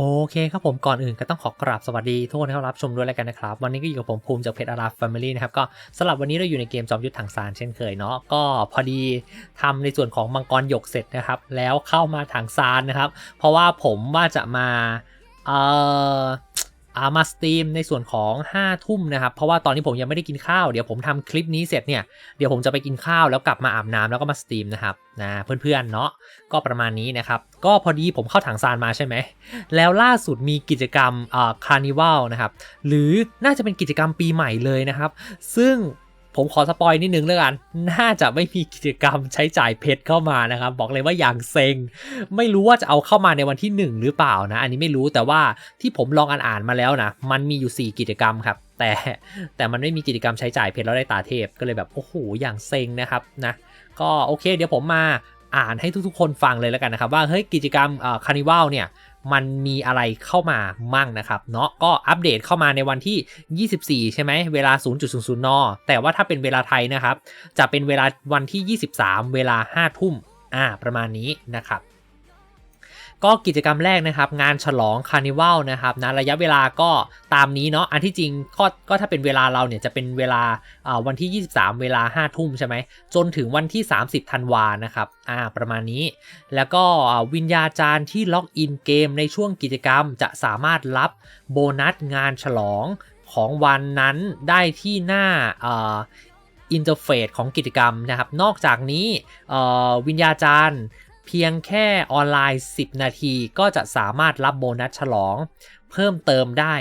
โอเคครับผมก่อนอื่นก็ต้องขอกราบสวัสดีทุกคนที่เข้ารับชมด้วยแล้วกันนะครับ วันนี้ก็อยู่กับผมภูมิจากเพจอาราฟแฟมิลี่นะครับ ก็สำหรับวันนี้เราอยู่ในเกมจอมยุทธถังซานเช่นเคยเนาะก็พอดีทำในส่วนของมังกรหยกเสร็จนะครับ แล้วเข้ามาถังซานนะครับ เพราะว่าผมว่าจะมาเอ่ออา มาสตรีมในส่วนของ5ทุ่มนะครับ เพราะว่าตอนนี้ผมยังไม่ได้กินข้าว เดี๋ยวผมทำคลิปนี้เสร็จเนี่ย เดี๋ยวผมจะไปกินข้าวแล้วกลับมาอาบน้ำแล้วก็มาสตรีมนะครับนะเพื่อนๆเนาะก็ประมาณนี้นะครับ ก็พอดีผมเข้าถังซานมาใช่ไหม แล้วล่าสุดมีกิจกรรมอ่าคาร์นิวัลนะครับ หรือน่าจะเป็นกิจกรรมปีใหม่เลยนะครับ ซึ่ง ผมขอสปอยนิดนึงแล้วกัน น่าจะไม่มีกิจกรรมใช้จ่ายเพชรเข้ามานะครับ บอกเลยว่าอย่างเซ็ง ไม่รู้ว่าจะเอาเข้ามาในวันที่ 1 หรือเปล่านะ อันนี้ไม่รู้แต่ว่าที่ผมลองอ่านๆมาแล้วนะ มันมีอยู่ 4 กิจกรรมครับ แต่แต่มันไม่มีกิจกรรมใช้จ่ายเพชรแล้วได้ตาเทพ ก็เลยแบบโอ้โหอย่างเซ็งนะครับนะ ก็โอเค เดี๋ยวผมมาอ่านให้ทุกๆ คนฟังเลยแล้วกันนะครับว่าเฮ้ยกิจกรรมคาร์นิวัลเนี่ย มันมีอะไรเข้ามามั่งนะครับเนาะก็อัปเดตเข้ามาในวันที่ 24 ใช่ไหมเวลา 0.00นแต่ว่าถ้าเป็นเวลาไทยนะครับ จะเป็นเวลาวันที่ 23 เวลา 5 ทุ่มอ่าประมาณนี้นะครับ ก็กิจกรรมแรกนะครับ งานฉลองคาร์นิวัลนะครับนะระยะเวลาก็ตามนี้เนาะอันที่จริงก็ก็ถ้าเป็นเวลาเราเนี่ยจะเป็นเวลาวันที่ 23 เวลา 5 ทุ่มใช่ไหมจนถึงวันที่ 30ธันวานะครับอ่าประมาณนี้ แล้วก็วิญญาจารย์ที่ล็อกอินเกมในช่วงกิจกรรมจะสามารถรับโบนัสงานฉลองของวันนั้นได้ที่หน้าอินเทอร์เฟซของกิจกรรมนะครับ นอกจากนี้วิญญาจารย์ เพียงแค่ออนไลน์ 10 นาทีก็จะสามารถรับโบนัสฉลอง เพิ่มเติมได้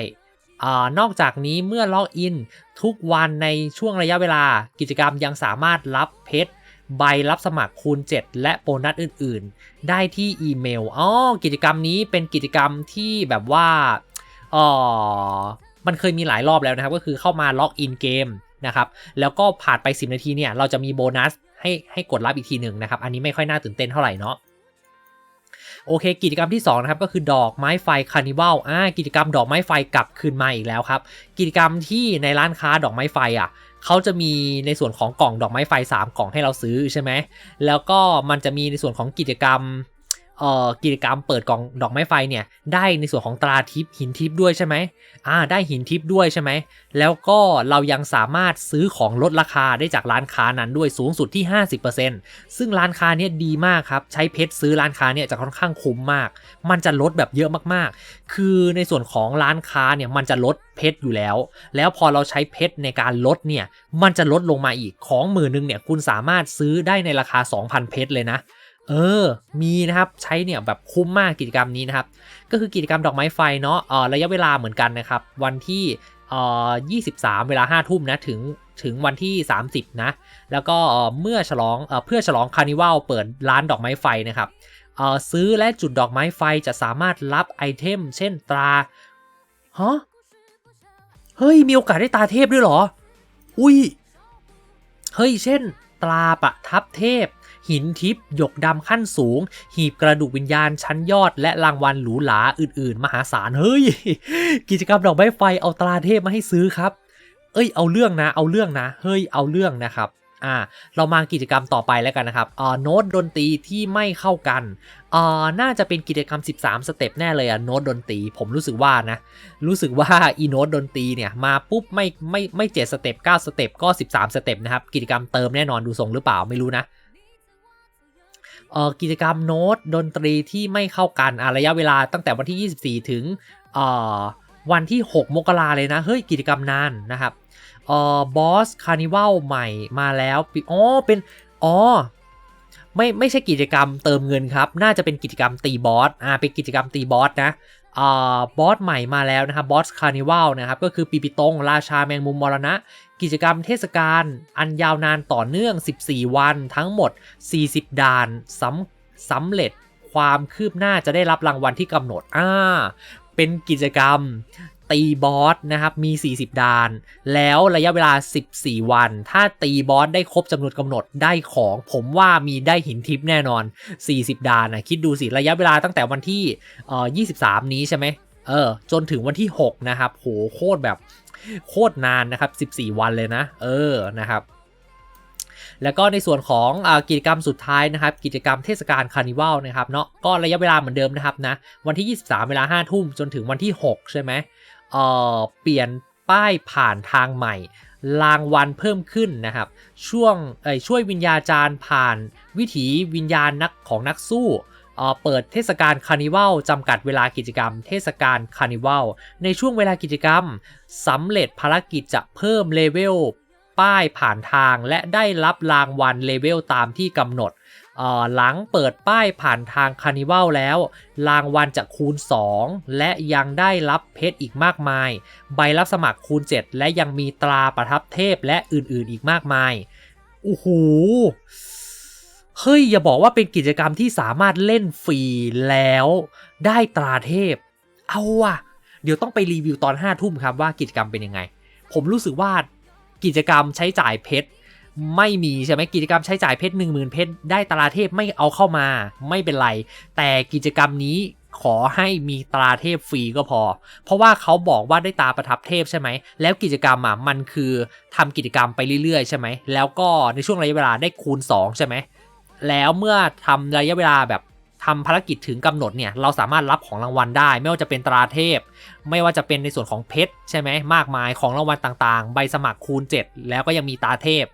อนอกจากนี้เมื่อล็อกอินทุกวันในช่วงระยะเวลา กิจกรรมยังสามารถรับเพชรใบรับสมัครคูณ 7 และโบนัสอื่นๆ ได้ที่อีเมลอ๋อกิจกรรมนี้เป็นกิจกรรมที่แบบว่าอ๋อมันเคยมีหลายรอบแล้วนะครับ ก็คือเข้ามาล็อกอินเกมนะครับ แล้วก็ผ่านไป 10 นาทีเนี่ย เราจะมีโบนัสให้ให้กดรับอีกทีหนึ่งนะครับ อันนี้ไม่ค่อยน่าตื่นเต้นเท่าไหร่เนาะ โอเค กิจกรรมที่2นะครับก็คือดอกไม้ไฟคาร์นิวัลอ่ากิจกรรมดอกไม้ไฟกลับคืนมาอีกแล้วครับ กิจกรรมที่ในร้านค้าดอกไม้ไฟอะเขาจะมีในส่วนของกล่องดอกไม้ไฟ 3 กล่องให้เราซื้อใช่ไหมแล้วก็มันจะมีในส่วนของกิจกรรม กิจกรรมเปิดกล่องดอกไม้ไฟเนี่ยได้ในส่วนของตราทิพหินทิพด้วยใช่ไหมอ่าได้หินทิพด้วยใช่ไหมแล้วก็เรายังสามารถซื้อของลดราคาได้จากร้านค้านั้นด้วยสูงสุดที่ 50%ซึ่งร้านค้าเนี่ยดีมากครับใช้เพชรซื้อร้านค้าเนี่ยจะค่อนข้างคุ้มมาก มันจะลดแบบเยอะมากๆ คือในส่วนของร้านค้าเนี่ยมันจะลดเพชรอยู่แล้ว แล้วพอเราใช้เพชรในการลดเนี่ยมันจะลดลงมาอีกของหมื่นนึงเนี่ยคุณสามารถซื้อได้ในราคา 2,000 เพชรเลยนะ เออ มีนะครับใช้เนี่ยแบบคุ้มมากกิจกรรมนี้นะครับ ก็คือกิจกรรมดอกไม้ไฟเนาะเออระยะเวลาเหมือนกันนะครับ วันที่เอ่อ23 เวลา 5 ทุ่มนะถึงถึงวันที่ 30 นะ แล้วก็เมื่อฉลองเพื่อฉลองคาร์นิวัลเปิดร้านดอกไม้ไฟนะครับซื้อและจุดดอกไม้ไฟจะสามารถรับไอเทม เช่นตราฮะเฮ้ย มีโอกาสได้ตาเทพด้วยเหรอ อุ้ย เฮ้ย เช่น ตราประทับเทพ หินทิพย์หยกดำขั้นสูง หีบกระดูกวิญญาณชั้นยอด และรางวัลหรูหราอื่นๆ มหาศาลเฮ้ย กิจกรรมดอกไม้ไฟเอาตราเทพมาให้ซื้อครับ เอ้ยเอาเรื่องนะ เอาเรื่องนะ เฮ้ยเอาเรื่องนะครับอ่าเรามากิจกรรมต่อไปแล้วกันนะครับอ่าโน้ตดนตรีที่ไม่เข้ากันอ่าน่าจะเป็นกิจกรรม 13 สเต็ปแน่เลยอะโน้ตดนตรีผมรู้สึกว่านะรู้สึกว่าอีโน้ตดนตรีเนี่ยมาปุ๊บไม่ไม่ไม่เจ็ดสเต็ป9สเต็ปก็ 13 สเต็ปนะครับกิจกรรมเติมแน่นอนดูทรงหรือเปล่าไม่รู้นะ กิจกรรมโน้ตดนตรีที่ไม่เข้ากันระยะเวลาตั้งแต่วันที่ 24 ถึงวันที่ 6 มกราเลยนะ เฮ้ย กิจกรรมนานนะครับเอ่อบอสคาร์นิวัลใหม่มาแล้วอ๋อเป็นอ๋อไม่ไม่ใช่กิจกรรมเติมเงินครับ น่าจะเป็นกิจกรรมตีบอสอ่าเป็นกิจกรรมตีบอสนะอ่าบอสใหม่มาแล้วนะครับบอสคาร์นิวัลนะครับก็คือปีปิตงราชาแมงมุมมรณะ กิจกรรมเทศกาลอันยาวนานต่อเนื่อง 14 วันทั้งหมด 40 ด่านสำสำเร็จความคืบหน้าจะได้รับรางวัลที่กำหนดอ่าเป็นกิจกรรมตีบอสนะครับมี 40ดาน แล้วระยะเวลา 14 วัน ถ้าตีบอสได้ครบจำนวนกำหนดได้ของ ผมว่ามีได้หินทิปแน่นอน 40ดานนะคิดดูสิระยะเวลาตั้งแต่วันที่เอ่อ23 นี้ใช่ไหมเออจนถึงวันที่ 6 นะครับ โหโคตรแบบ โคตรนานนะครับ 14 วันเลยนะ เออนะครับ แล้วก็ในส่วนของอกิจกรรมสุดท้ายนะครับ กิจกรรมเทศกาลคาร์นิวัลนะครับเนาะก็ระยะเวลาเหมือนเดิมนะครับนะวันที่ 23 เวลา 5 ทุ่มจนถึงวันที่ 6 ใช่ไหมเออเปลี่ยนป้ายผ่านทางใหม่รางวัลเพิ่มขึ้นนะครับ ช่วงช่วยวิญญาจารย์ผ่านวิถีวิญญาณนักของนักสู้ เปิดเทศกาลคาร์นิวัลจำกัดเวลากิจกรรม เทศกาลคาร์นิวัลในช่วงเวลากิจกรรมสำเร็จภารกิจจะเพิ่มเลเวลป้ายผ่านทางและได้รับรางวัลเลเวลตามที่กำหนด หลังเปิดป้ายผ่านทางคาร์นิวัลแล้ว รางวัลจะคูณ 2 และยังได้รับเพชรอีกมากมาย ใบรับสมัครคูณ 7 และยังมีตราประทับเทพและอื่นๆอีกมากมายโอ้โห เฮ้ยอย่าบอกว่าเป็นกิจกรรมที่สามารถเล่นฟรีแล้ว ได้ตราเทพ เอาว่ะ เดี๋ยวต้องไปรีวิวตอน5ทุ่มครับว่ากิจกรรมเป็นยังไง ผมรู้สึกว่ากิจกรรมใช้จ่ายเพชรไม่มีใช่ไหมกิจกรรมใช้จ่ายเพชร1 0,000เพชรได้ตราเทพไม่เอาเข้ามา ไม่เป็นไร แต่กิจกรรมนี้ขอให้มีตราเทพฟรีก็พอ เพราะว่าเขาบอกว่าได้ตาประทับเทพใช่ไหม แล้วกิจกรรมอะมันคือทำกิจกรรมไปเรื่อยๆใช่ไหม แล้วก็ในช่วงระยะเวลาได้คูณ 2 ใช่ไหม แล้วเมื่อทำระยะเวลาแบบทำภารกิจถึงกำหนดเนี่ยเราสามารถรับของรางวัลได้ ไม่ว่าจะเป็นตราเทพ ไม่ว่าจะเป็นในส่วนของเพชรใช่ไหมมากมายของรางวัลต่างๆ ใบสมัครคูณ 7 แล้วก็ยังมีตราเทพ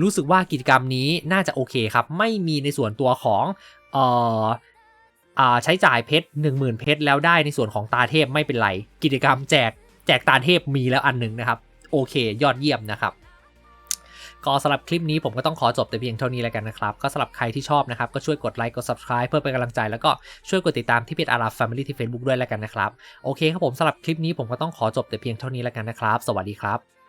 รู้สึกว่ากิจกรรมนี้น่าจะโอเคครับ ไม่มีในส่วนตัวของเอ่อใช้จ่ายเพชร10,000 เพชรแล้วได้ในส่วนของตาเทพไม่เป็นไร กิจกรรมแจกแจกตาเทพมีแล้วอันหนึ่งนะครับ โอเค ยอดเยี่ยมนะครับ ก็สำหรับคลิปนี้ผมก็ต้องขอจบแต่เพียงเท่านี้แล้วกันนะครับ ก็สำหรับใครที่ชอบนะครับ ก็ช่วยกดไลค์กด subscribe เพื่อเป็นกำลังใจ แล้วก็ช่วยกดติดตามที่เพจอาราฟแฟมิลี่ที่ Facebook ด้วยแล้วกันนะครับ โอเคครับผมสำหรับคลิปนี้ผมก็ต้องขอจบแต่เพียงเท่านี้แล้วกันนะครับ สวัสดีครับ